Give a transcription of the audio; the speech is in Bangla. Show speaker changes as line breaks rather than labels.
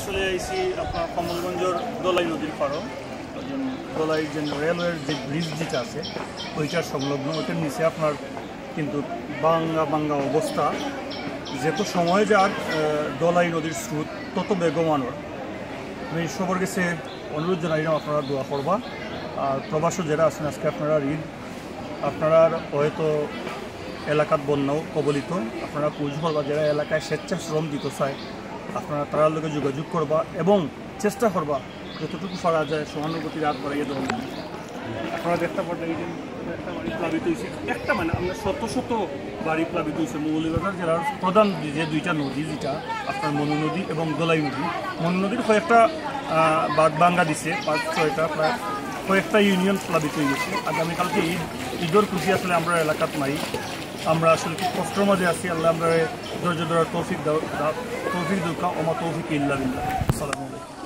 আসলে এসি আপনার কমলগঞ্জের দোলাই নদীর পাড়ও দোলাই যে রেলওয়ের যে ব্রিজ যেটা আছে ওইটার সংলগ্ন ওইটার নিচে আপনার কিন্তু বাঙ্গা বাঙ্গা অবস্থা। যত সময় আহ, দোলাই নদীর স্রোত তত বেগমানোর আমি সবার কাছে অনুরোধ জানাইলাম আপনারা দোয়া করবা। আর প্রবাসও যারা আছেন আজকে আপনারা ঈদ আপনারা হয়তো এলাকাত বন্যাও কবলিত। আপনারা পুজ করবা যারা এলাকায় স্বেচ্ছাশ্রম দিতে চায় আপনারা তার লগে যোগাযোগ করবা এবং চেষ্টা করবা যতটুকু পারা যায় সহানুভূতির হাত বাড়াইয়ে দেওয়া। আপনারা দেখতে যে একটা বাড়ি প্লাবিত হয়েছে একটা মানে আমরা শত শত বাড়ি প্লাবিত হয়েছে মৌলিবাজার জেলার প্রধান যে দুইটা নদী যেটা আপনার মনু নদী এবং দোলাই নদী। মনু নদীর কয়েকটা আহ, ভাঙ্গা দিছে পাঁচ ছয়টা প্রায় কয়েকটা ইউনিয়ন প্লাবিত হয়ে গেছে আগামীকালকে ঈদ ঈদর খুশি আসলে আমরা এলাকাত নাই। আমরা আসলে খুব কষ্টের মাঝে আছি। আল্লাহ আমরা ধৈর্য ধরার তৌফিক তৌফিক দুঃখা ওমা তৌফিক ইল্লা আসসালামু আলাইকুম।